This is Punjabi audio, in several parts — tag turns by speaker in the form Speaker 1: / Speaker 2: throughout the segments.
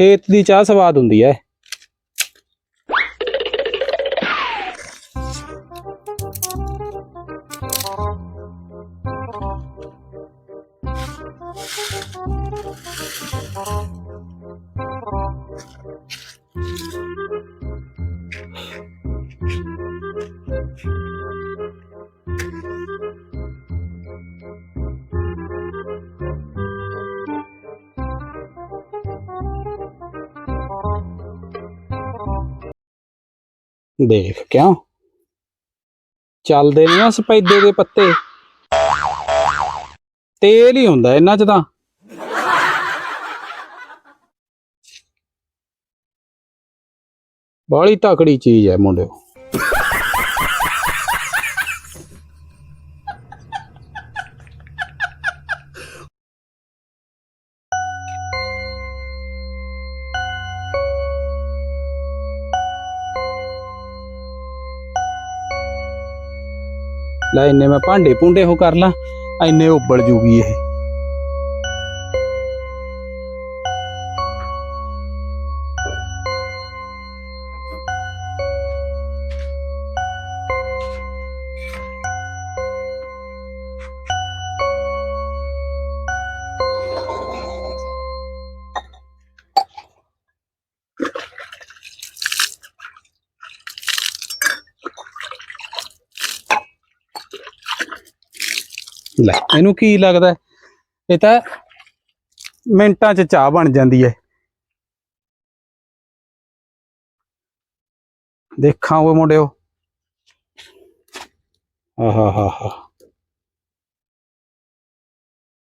Speaker 1: ਖੇਤ ਦੀ ਚਾਹ ਸਵਾਦ ਹੁੰਦੀ ਹੈ। ਦੇਖ ਕਿਉਂ? ਚੱਲਦੇ ਨਹੀਂ ਆ ਸਪੈਦੇ ਦੇ ਪੱਤੇ। ਤੇਲ ਹੀ ਹੁੰਦਾ ਇਹਨਾਂ 'ਚ ਤਾਂ। ਬਾਹਲੀ ਤਕੜੀ ਚੀਜ਼ ਹੈ ਮੁੰਡਿਓ। ਲੈ ਇੰਨੇ ਮੈਂ ਭਾਂਡੇ ਭੁੰਡੇ ਉਹ ਕਰ ਲਾਂ ਇੰਨੇ ਉੱਬਲ ਜੂਗੀ ਇਹ। ਲੈ, ਇਹਨੂੰ ਕੀ ਲੱਗਦਾ ਇਹ ਤਾਂ ਮਿੰਟਾਂ 'ਚ ਚਾਹ ਬਣ ਜਾਂਦੀ ਹੈ। ਦੇਖਾਂ ਉਹ ਮੁੰਡਿਓ। ਆਹਾ ਹਾ ਹਾ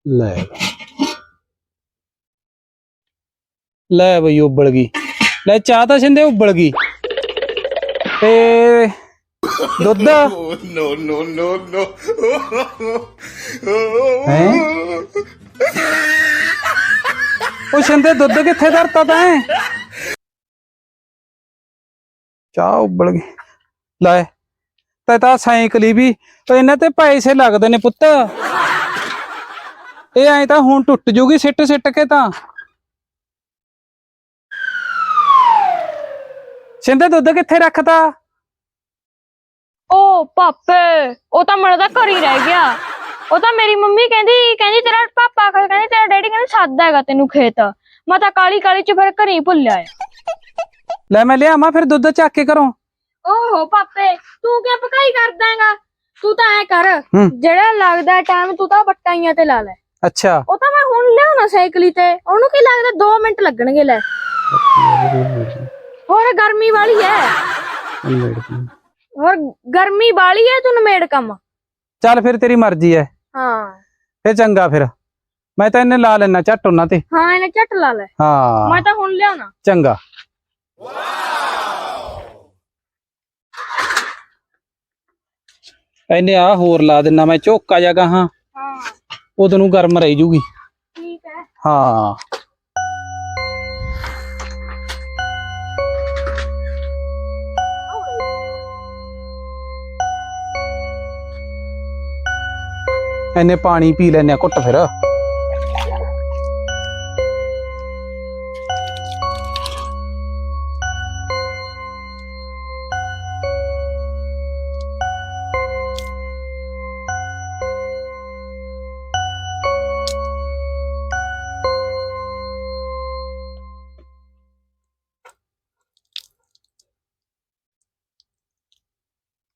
Speaker 1: ਲੈ। ਲੈ ਬਈ, ਉਬਲ ਗਈ। ਲੈ, ਚਾਹ ਤਾਂ ਸਿੰਦੇ ਉਬਲ ਗਈ। ਤੇ ਦੁੱਧ?
Speaker 2: No, no, no, no.
Speaker 1: ਹੈ? ਉਹ ਸਿੰਦੇ ਦੁੱਧ ਕਿੱਥੇ ਧਰਤਾ ਤੈਂ? ਚਾਹ ਉਬਲ ਗਈ। ਲੈ ਤੇ ਤਾਂ ਸਾਈਕਲ ਵੀ ਤੇ ਇਹਨਾਂ ਤੇ ਪੈਸੇ ਲੱਗਦੇ ਨੇ ਪੁੱਤ। ਇਹ ਐਂ ਤਾਂ ਹੁਣ ਟੁੱਟ ਜੂਗੀ ਸਿੱਟ ਸਿੱਟ ਕੇ ਤਾਂ। ਸਿੰਦੇ ਦੁੱਧ ਕਿੱਥੇ ਰੱਖਤਾ?
Speaker 3: ਓ ਪਾਪੇ ਉਹ ਤਾਂ ਮੜਾ ਦਾ ਘਰ ਹੀ ਰਹਿ ਗਿਆ। ਉਹ ਤਾਂ ਮੇਰੀ ਮੰਮੀ ਕਹਿੰਦੀ ਕਹਿੰਦੀ ਤੇਰਾ ਪਾਪਾ ਕਹਿੰਦੀ ਤੇਰਾ ਡੈਡੀ ਕਹਿੰਦੀ ਸੱਦ ਹੈਗਾ ਤੈਨੂੰ ਖੇਤ। ਮੈਂ ਤਾਂ ਕਾਲੀ ਕਾਲੀ ਚ ਫਿਰ ਘਰੇ ਹੀ ਭੁੱਲਿਆ ਆ।
Speaker 1: ਲੈ ਮੈਂ ਲਿਆਵਾਂ ਫਿਰ ਦੁੱਧ ਚੱਕ ਕੇ ਘਰੋਂ।
Speaker 3: ਓਹੋ ਪਾਪੇ ਤੂੰ ਕਿਉਂ ਪਕਾਈ ਕਰਦਾ ਹੈਗਾ? ਤੂੰ ਤਾਂ ਐ ਕਰ
Speaker 1: ਹੂੰ।
Speaker 3: ਜਿਹੜਾ ਲੱਗਦਾ ਟਾਈਮ ਤੂੰ ਤਾਂ ਬੱਟਾਈਆਂ ਤੇ ਲਾ ਲੈ।
Speaker 1: ਅੱਛਾ।
Speaker 3: ਉਹ ਤਾਂ ਮੈਂ ਹੁਣ ਲਿਆਉਣਾ ਸਾਈਕਲੀ ਤੇ। ਉਹਨੂੰ ਕੀ ਲੱਗਦਾ 2 ਮਿੰਟ ਲੱਗਣਗੇ ਲੈ। ਹੋਰ ਗਰਮੀ ਵਾਲੀ ਐ। ਹੋਰ ਗਰਮੀ ਵਾਲੀ ਐ ਤੂੰ ਨਮੇੜ ਕੰਮ।
Speaker 1: ਚੱਲ ਫਿਰ ਤੇਰੀ ਮਰਜ਼ੀ ਹੈ
Speaker 3: ਹਾਂ।
Speaker 1: ਤੇ ਚੰਗਾ ਫਿਰ। ਮੈਂ ਤਾਂ ਇਹਨੇ ਲਾ ਲੈਣਾ ਝੱਟ ਉਹਨਾਂ ਤੇ।
Speaker 3: ਹਾਂ ਇਹਨੇ ਝੱਟ ਲਾ ਲੈ।
Speaker 1: ਹਾਂ।
Speaker 3: ਮੈਂ ਤਾਂ ਹੁਣ ਲਿਆਉਣਾ।
Speaker 1: ਚੰਗਾ। ਇਹਨੇ ਆ ਹੋਰ ਲਾ ਦੇਣਾ ਮੈਂ ਝੋਕਾ ਜਾਗਾ ਹਾਂ
Speaker 3: ਹਾਂ।
Speaker 1: ਉਦੋਂ ਨੂੰ ਗਰਮ ਰਹੀ ਜੂਗੀ।
Speaker 3: ਠੀਕ ਹੈ
Speaker 1: ਹਾਂ। ਇਹਨੇ ਪਾਣੀ ਪੀ ਲੈਨੇ ਆ ਘੁੱਟ ਫਿਰ।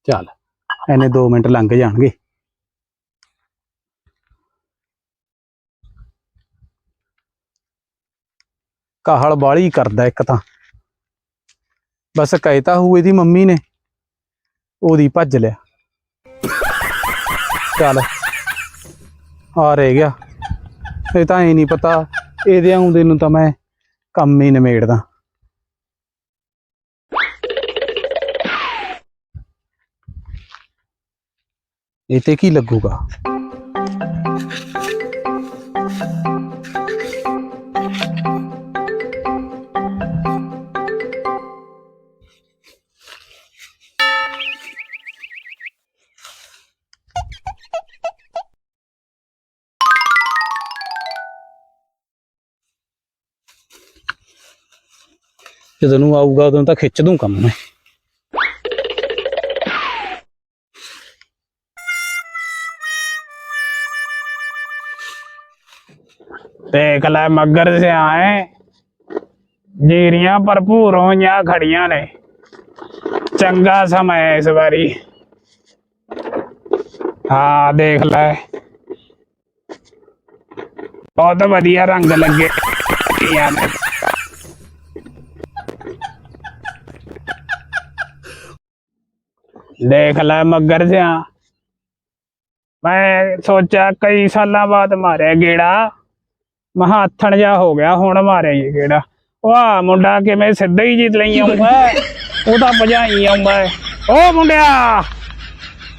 Speaker 1: ਚੱਲ ਇਹਨੇ 2 ਮਿੰਟ ਲੰਘ ਜਾਣਗੇ। ਕਾਹਲ ਬਾਲੀ ਕਰਦਾ ਇੱਕ ਤਾਂ। ਬਸ ਕਹਿਤਾ ਹੂ ਇਹਦੀ ਮੰਮੀ ਨੇ। ਉਹਦੀ ਭੱਜ ਲਿਆ। ਚੱਲ। ਆ ਰਹਿ ਗਿਆ। ਇਹ ਤਾਂ ਇਹ ਨਹੀਂ ਪਤਾ। ਇਹਦੇ ਆਉਂਦੇ ਨੂੰ ਤਾਂ ਮੈਂ ਕੰਮ ਹੀ ਨਿਮੇੜਦਾ। ਇਹ ਤੇ ਕੀ ਲੱਗੂਗਾ?
Speaker 4: ਜਦੋਂ ਨੂੰ ਆਊਗਾ ਉਦੋਂ ਤਾਂ ਖਿੱਚ ਦੂੰ ਕੰਮ ਮੈਂ। ਦੇਖ ਲੈ ਮੱਗਰ ਸਿਆਏ ਜੀਰੀਆਂ ਭਰਪੂਰ ਹੋਈਆਂ ਖੜੀਆਂ ਨੇ। ਚੰਗਾ ਸਮਾਂ ਹੈ ਇਸ ਵਾਰੀ। ਹਾਂ, ਦੇਖ ਲੈ। ਬਹੁਤ ਵਧੀਆ ਰੰਗ ਲੱਗੇ। ਯਾਰ ਦੇਖ ਲੈ ਮੱਗਰ ਸਿਆ ਮੈਂ ਸੋਚਿਆ ਕਈ ਸਾਲਾਂ ਬਾਅਦ ਮਾਰਿਆ ਗੇੜਾ। ਮਹਾ ਹੱਥਣ ਜਾ ਹੋ ਗਿਆ, ਹੁਣ ਮਾਰਿਆ ਇਹ ਗੇੜਾ। ਵਾਹ ਮੁੰਡਾ ਕਿਵੇਂ ਸਿੱਧਾ ਹੀ ਜਿੱਤ ਲਈ ਆਉਂਦਾ ਉਹ ਤਾਂ ਭਜਾਈ ਆਉਂਦਾ ਓ ਮੁੰਡਿਆ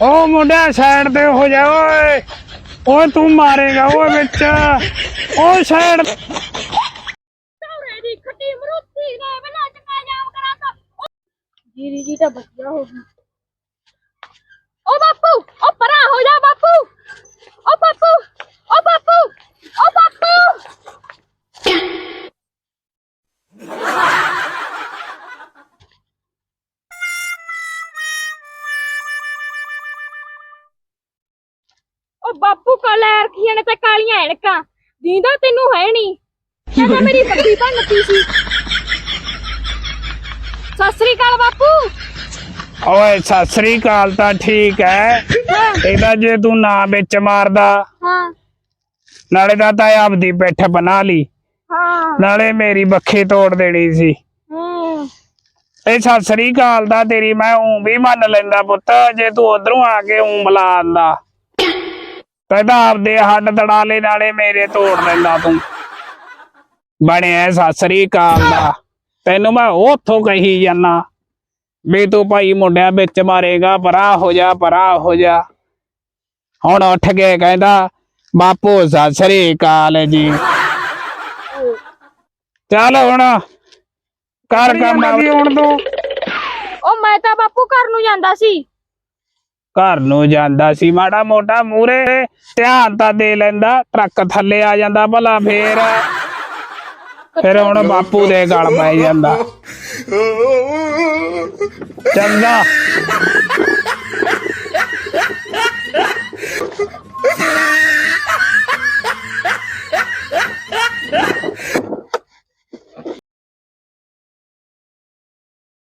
Speaker 4: ਓ ਮੁੰਡਿਆ ਸਾਈਡ ਤੇ ਹੋ ਜਾ ਓਏ। ਓਏ ਤੂੰ ਮਾਰੇਗਾ ਓਏ ਵਿੱਚ। ਓ ਸਾਈਡ।
Speaker 3: ਜੀਰੀ ਜੀ ਤਾਂ ਬਚਿਆ ਹੋ ਗਈ। ਕਾਲਾ ਰੱਖੀਆਂ ਨੇ ਤੇ ਕਾਲੀਆਂ ਐਨਕਾਂ। ਦੀਂਦਾ ਤੈਨੂੰ ਹੈ ਨਹੀਂ ਕਹਿੰਦਾ ਮੇਰੀ ਬੱਤੀ ਭੰਨਤੀ ਸੀ। ਸਤਿ ਸ੍ਰੀ ਅਕਾਲ ਬਾਪੂ।
Speaker 4: ਓਏ ਸਤਿ ਸ੍ਰੀ ਅਕਾਲ ਤਾਂ ਠੀਕ ਹੈ। ਇਹਦਾ ਜੇ ਤੂੰ ਨਾ ਵਿੱਚ ਮਾਰਦਾ
Speaker 3: ਹਾਂ।
Speaker 4: ਨਾਲੇ ਤਾਂ ਤਾਂ ਆਪਦੀ ਪਿੱਠ ਬਣਾ ਲਈ।
Speaker 3: ਹਾਂ।
Speaker 4: ਨਾਲੇ ਮੇਰੀ ਬੱਖੀ ਤੋੜ ਦੇਣੀ ਸੀ।
Speaker 3: ਹੂੰ।
Speaker 4: ਇਹ ਸਤਿ ਸ੍ਰੀ ਅਕਾਲ ਦਾ ਤੇਰੀ ਮੈਂ ਉਂ ਵੀ ਮੰਨ ਲੈਂਦਾ ਪੁੱਤ ਜੇ ਤੂੰ ਉਧਰੋਂ ਆ ਕੇ ਉਂ ਮਿਲਾ ਆਂਦਾ ਕਹਿੰਦਾ ਆਪਦੇ ਹੱਡ ਤੜਾਲੇ ਨਾਲੇ ਮੇਰੇ ਤੋੜ ਲੈਂਦਾ ਤੂੰ। ਬਣਿਆ ਸਤਿ ਸ੍ਰੀ ਅਕਾਲ ਦਾ। ਤੈਨੂੰ ਮੈਂ ਉੱਥੋਂ ਕਹੀ ਜਾਨਾ ਵੀ ਤੂੰ ਭਾਈ ਮੁੰਡਿਆਂ ਵਿੱਚ ਮਾਰੇਗਾ ਪਰਾਂ ਹੋ ਜਾ ਪਰਾਂ ਹੋ ਜਾ। ਹੁਣ ਉੱਠ ਕੇ ਕਹਿੰਦਾ ਬਾਪੂ ਸਤਿ ਸ੍ਰੀ ਅਕਾਲ ਜੀ। ਚੱਲ ਹੁਣ ਕਰ ਕੰਮ ਵੀ ਹੁਣ ਤੂੰ?
Speaker 3: ਉਹ ਮੈਂ ਤਾਂ ਬਾਪੂ ਘਰ ਨੂੰ ਜਾਂਦਾ ਸੀ।
Speaker 4: ਘਰ ਨੂੰ ਜਾਂਦਾ ਸੀ। ਮਾੜਾ ਮੋਟਾ ਮੂਰੇ ਧਿਆਨ ਤਾਂ ਦੇ ਲੈਂਦਾ, ਟਰੱਕ ਥੱਲੇ ਆ ਜਾਂਦਾ ਭਲਾ ਫੇਰ। ਫਿਰ ਹੁਣ ਬਾਪੂ ਦੇ ਗਲ ਪੈ ਜਾਂਦਾ। ਚੰਗਾ।